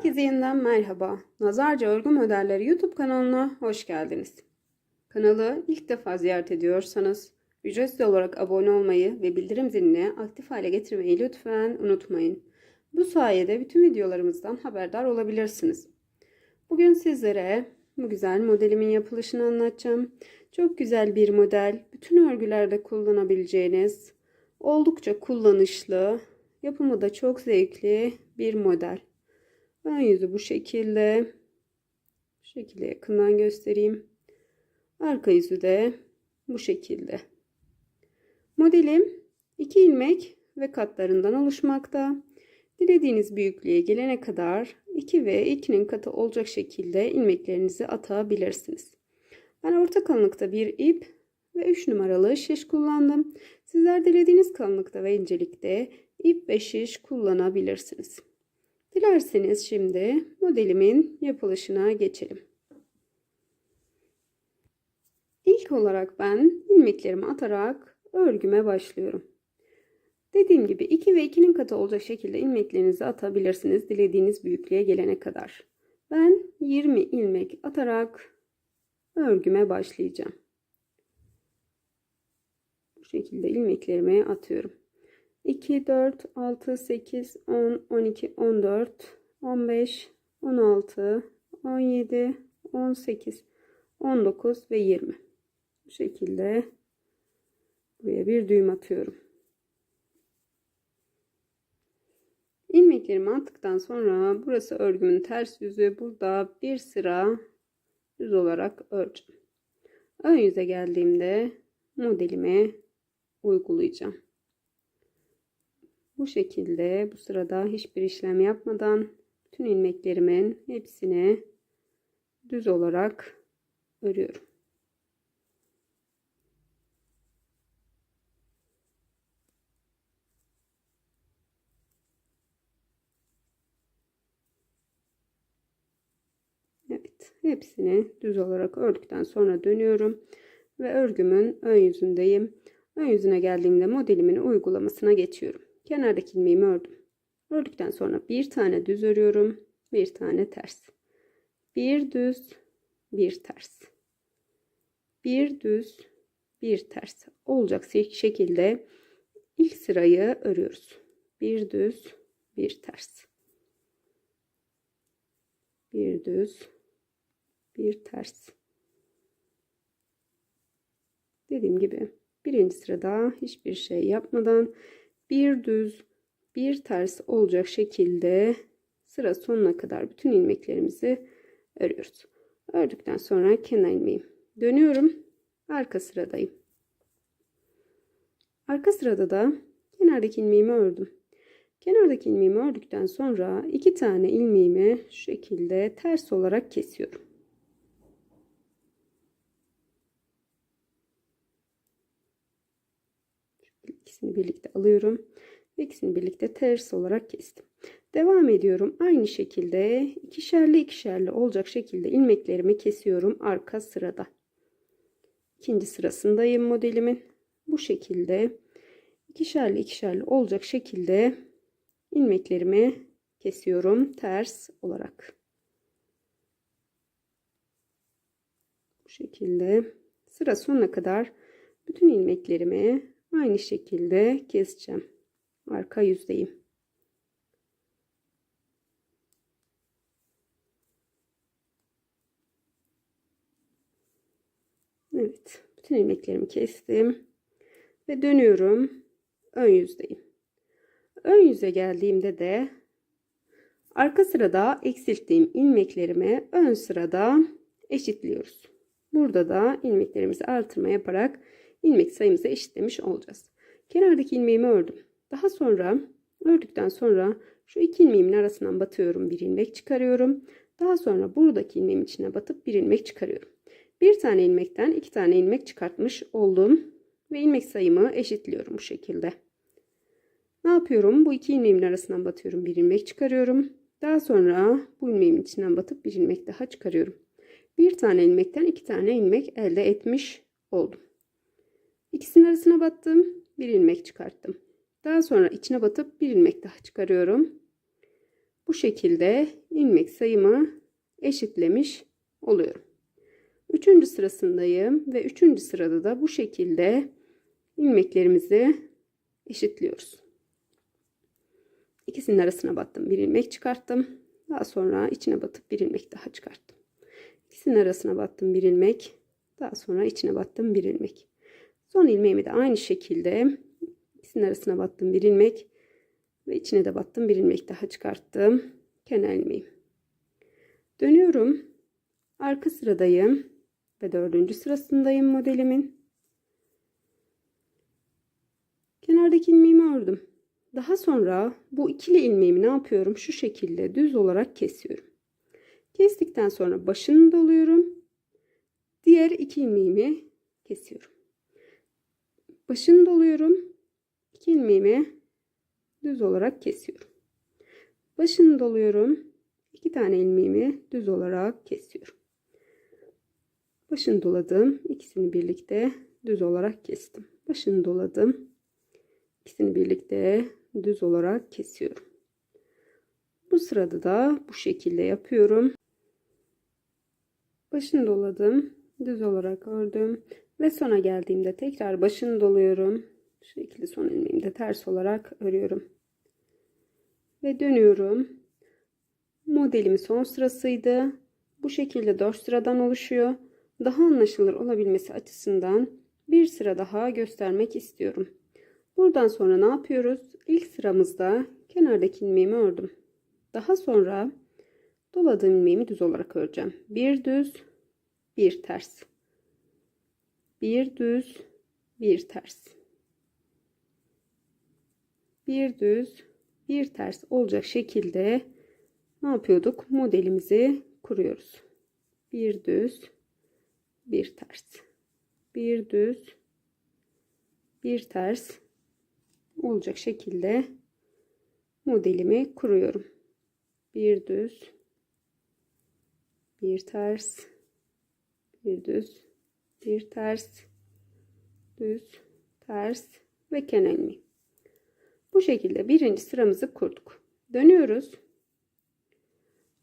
Herkese yeniden merhaba. Nazarca Örgü Modelleri YouTube kanalına hoş geldiniz. Kanalı ilk defa ziyaret ediyorsanız ücretsiz olarak abone olmayı ve bildirim zilini aktif hale getirmeyi lütfen unutmayın. Bu sayede bütün videolarımızdan haberdar olabilirsiniz. Bugün sizlere bu güzel modelimin yapılışını anlatacağım. Çok güzel bir model. Bütün örgülerde kullanabileceğiniz, oldukça kullanışlı, yapımı da çok zevkli bir model. Ön yüzü bu şekilde. Bu şekilde yakından göstereyim. Arka yüzü de bu şekilde. Modelim 2 ilmek ve katlarından oluşmakta. Dilediğiniz büyüklüğe gelene kadar 2 ve 2'nin katı olacak şekilde ilmeklerinizi atabilirsiniz. Ben orta kalınlıkta bir ip ve 3 numaralı şiş kullandım. Sizler dilediğiniz kalınlıkta ve incelikte ip ve şiş kullanabilirsiniz. Dilerseniz şimdi modelimin yapılışına geçelim. İlk olarak ben ilmeklerimi atarak örgüme başlıyorum. Dediğim gibi 2 ve 2'nin katı olacak şekilde ilmeklerinizi atabilirsiniz dilediğiniz büyüklüğe gelene kadar. Ben 20 ilmek atarak örgüme başlayacağım. Bu şekilde ilmeklerimi atıyorum. 2, 4, 6, 8, 10, 12, 14, 15, 16, 17, 18, 19 ve 20. Bu şekilde buraya bir düğüm atıyorum. İlmeklerimi attıktan sonra burası örgümün ters yüzü. Burada bir sıra düz olarak öreceğim. Ön yüze geldiğimde modelimi uygulayacağım. Bu şekilde bu sırada hiçbir işlem yapmadan bütün ilmeklerimin hepsini düz olarak örüyorum. Evet, hepsini düz olarak ördükten sonra dönüyorum ve örgümün ön yüzündeyim. Ön yüzüne geldiğimde modelimin uygulamasına geçiyorum. Kenardaki ilmeğimi ördüm. Ördükten sonra bir tane düz örüyorum. Bir tane ters. Bir düz, bir ters. Bir düz, bir ters. Olacak şekilde ilk sırayı örüyoruz. Bir düz, bir ters. Bir düz, bir ters. Dediğim gibi birinci sırada hiçbir şey yapmadan bir düz bir ters olacak şekilde sıra sonuna kadar bütün ilmeklerimizi örüyoruz. Ördükten sonra kenar ilmeğim dönüyorum. Arka sıradayım. Arka sırada da kenardaki ilmeğimi ördüm. Kenardaki ilmeğimi ördükten sonra iki tane ilmeğimi şu şekilde ters olarak kesiyorum. İkisini birlikte alıyorum. İkisini birlikte ters olarak kestim. Devam ediyorum. Aynı şekilde ikişerli ikişerli olacak şekilde ilmeklerimi kesiyorum arka sırada. İkinci sırasındayım modelimin. Bu şekilde ikişerli ikişerli olacak şekilde ilmeklerimi kesiyorum ters olarak. Bu şekilde sıra sonuna kadar bütün ilmeklerimi aynı şekilde keseceğim. Arka yüzdeyim. Evet. Bütün ilmeklerimi kestim. Ve dönüyorum. Ön yüzdeyim. Ön yüze geldiğimde de arka sırada eksilttiğim ilmeklerimi ön sırada eşitliyoruz. Burada da ilmeklerimizi artırma yaparak ilmek sayımızı eşitlemiş olacağız. Kenardaki ilmeğimi ördüm. Daha sonra ördükten sonra şu iki ilmeğimin arasından batıyorum bir ilmek çıkarıyorum. Daha sonra buradaki ilmeğin içine batıp bir ilmek çıkarıyorum. Bir tane ilmekten iki tane ilmek çıkartmış oldum. Ve ilmek sayımı eşitliyorum bu şekilde. Ne yapıyorum? Bu iki ilmeğimin arasından batıyorum bir ilmek çıkarıyorum. Daha sonra bu ilmeğimin içinden batıp bir ilmek daha çıkarıyorum. Bir tane ilmekten iki tane ilmek elde etmiş oldum. İkisinin arasına battım. Bir ilmek çıkarttım. Daha sonra içine batıp bir ilmek daha çıkarıyorum. bu şekilde ilmek sayımı eşitlemiş oluyorum. Üçüncü sırasındayım ve üçüncü sırada da bu şekilde ilmeklerimizi eşitliyoruz. İkisinin arasına battım. Bir ilmek çıkarttım. Daha sonra içine batıp bir ilmek daha çıkarttım. İkisinin arasına battım bir ilmek. Daha sonra içine battım bir ilmek. Son ilmeğimi de aynı şekilde ikisinin arasına battım bir ilmek ve içine de battım bir ilmek daha çıkarttım. Kenar ilmeğim. Dönüyorum. Arka sıradayım ve dördüncü sırasındayım modelimin. Kenardaki ilmeğimi ördüm. Daha sonra bu ikili ilmeğimi ne yapıyorum? Şu şekilde düz olarak kesiyorum. Kestikten sonra başını doluyorum. Diğer iki ilmeğimi kesiyorum. Başını doluyorum. İki ilmeğimi düz olarak kesiyorum. Başını doluyorum. İki tane ilmeğimi düz olarak kesiyorum. Başını doladım. İkisini birlikte düz olarak kestim. Başını doladım. İkisini birlikte düz olarak kesiyorum. Bu sırada da bu şekilde yapıyorum. Başını doladım. Düz olarak ördüm. Ve sona geldiğimde tekrar başını doluyorum. Şu şekilde son ilmeğimi de ters olarak örüyorum. Ve dönüyorum. Modelimi son sırasıydı. Bu şekilde 4 sıradan oluşuyor. Daha anlaşılır olabilmesi açısından bir sıra daha göstermek istiyorum. Buradan sonra ne yapıyoruz? İlk sıramızda kenardaki ilmeğimi ördüm. Daha sonra doladığım ilmeğimi düz olarak öreceğim. Bir düz, bir ters. Bir düz, bir ters. Bir düz, bir ters olacak şekilde ne yapıyorduk? Modelimizi kuruyoruz. Bir düz, bir ters. Bir düz, bir ters olacak şekilde modelimi kuruyorum. Bir düz, bir ters, bir düz, bir ters, düz, ters ve kenar ilmeği. Bu şekilde birinci sıramızı kurduk. Dönüyoruz.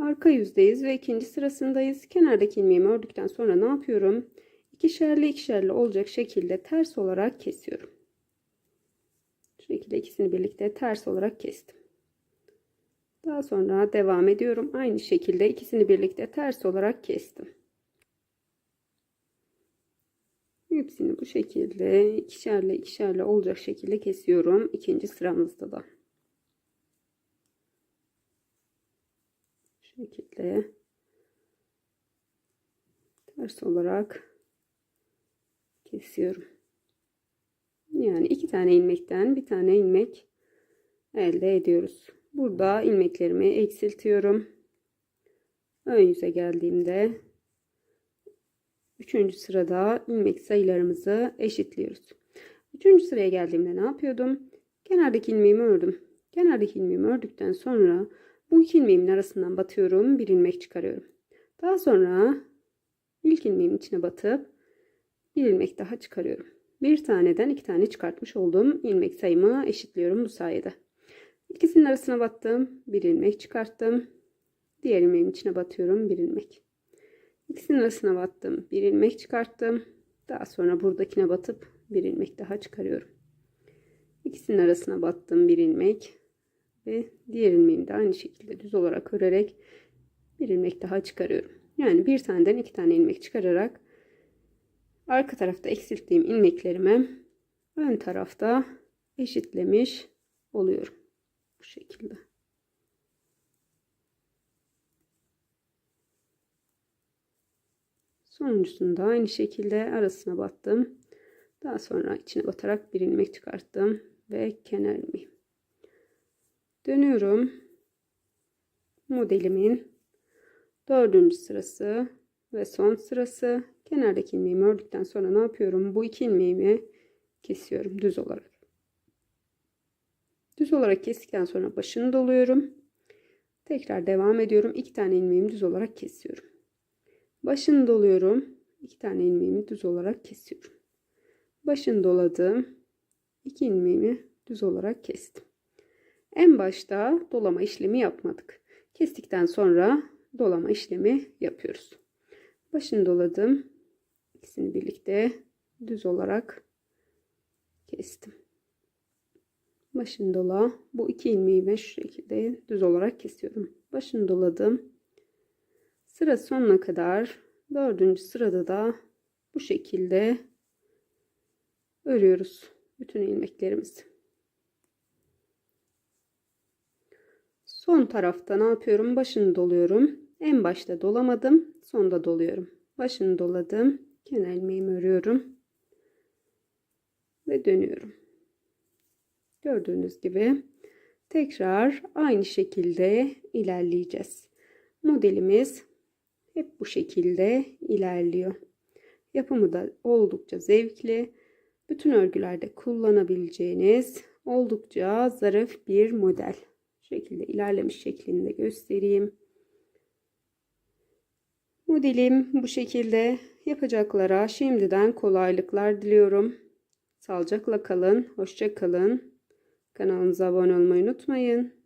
Arka yüzdeyiz ve ikinci sırasındayız. Kenardaki ilmeğimi ördükten sonra ne yapıyorum? İkişerli ikişerli olacak şekilde ters olarak kesiyorum. Şu şekilde ikisini birlikte ters olarak kestim. Daha sonra devam ediyorum. Aynı şekilde ikisini birlikte ters olarak kestim. Hepsini bu şekilde ikişerli ikişerli olacak şekilde kesiyorum. ikinci sıramızda da. Şu şekilde ters olarak kesiyorum. Yani iki tane ilmekten bir tane ilmek elde ediyoruz. Burada ilmeklerimi eksiltiyorum. Ön yüze geldiğimde üçüncü sırada ilmek sayılarımızı eşitliyoruz. Üçüncü sıraya geldiğimde ne yapıyordum? Kenardaki ilmeğimi ördüm. Kenardaki ilmeğimi ördükten sonra bu iki ilmeğimin arasından batıyorum. Bir ilmek çıkarıyorum. Daha sonra ilk ilmeğimin içine batıp bir ilmek daha çıkarıyorum. Bir taneden iki tane çıkartmış olduğum ilmek sayımı eşitliyorum bu sayede. İkisinin arasına battım. Bir ilmek çıkarttım. Diğer ilmeğin içine batıyorum. Bir ilmek. İkisinin arasına battım. Bir ilmek çıkarttım. Daha sonra buradakine batıp bir ilmek daha çıkarıyorum. İkisinin arasına battım. Bir ilmek. Ve diğer ilmeğimi de aynı şekilde düz olarak örerek bir ilmek daha çıkarıyorum. Yani bir taneden iki tane ilmek çıkararak arka tarafta eksilttiğim ilmeklerimi ön tarafta eşitlemiş oluyorum. Bu şekilde. Sonuncusunu da aynı şekilde arasına battım. Daha sonra içine batarak bir ilmek çıkarttım ve kenar ilmeği. Dönüyorum. Modelimin dördüncü sırası ve son sırası. Kenardaki ilmeğimi ördükten sonra ne yapıyorum? Bu iki ilmeğimi kesiyorum düz olarak. Düz olarak kestikten sonra başını doluyorum. Tekrar devam ediyorum. İki tane ilmeğimi düz olarak kesiyorum. Başını doluyorum. İki tane ilmeğimi düz olarak kesiyorum. Başını doladım. İki ilmeğimi düz olarak kestim. En başta dolama işlemi yapmadık. Kestikten sonra dolama işlemi yapıyoruz. Başını doladım. İkisini birlikte düz olarak kestim. Başını dola. Bu iki ilmeği ben şu şekilde düz olarak kesiyorum. Başını doladım. Sıra sonuna kadar dördüncü sırada da bu şekilde örüyoruz bütün ilmeklerimizi. Son tarafta ne yapıyorum? Başını doluyorum. En başta dolamadım. Sonda doluyorum. Başını doladım. Kenar ilmeğimi örüyorum. Ve dönüyorum. Gördüğünüz gibi tekrar aynı şekilde ilerleyeceğiz. Modelimiz hep bu şekilde ilerliyor. Yapımı da oldukça zevkli. Bütün örgülerde kullanabileceğiniz oldukça zarif bir model. Şu şekilde ilerlemiş şeklinde göstereyim. Modelim bu şekilde yapacaklara şimdiden kolaylıklar diliyorum. Sağlıcakla kalın, hoşça kalın. Kanalımıza abone olmayı unutmayın.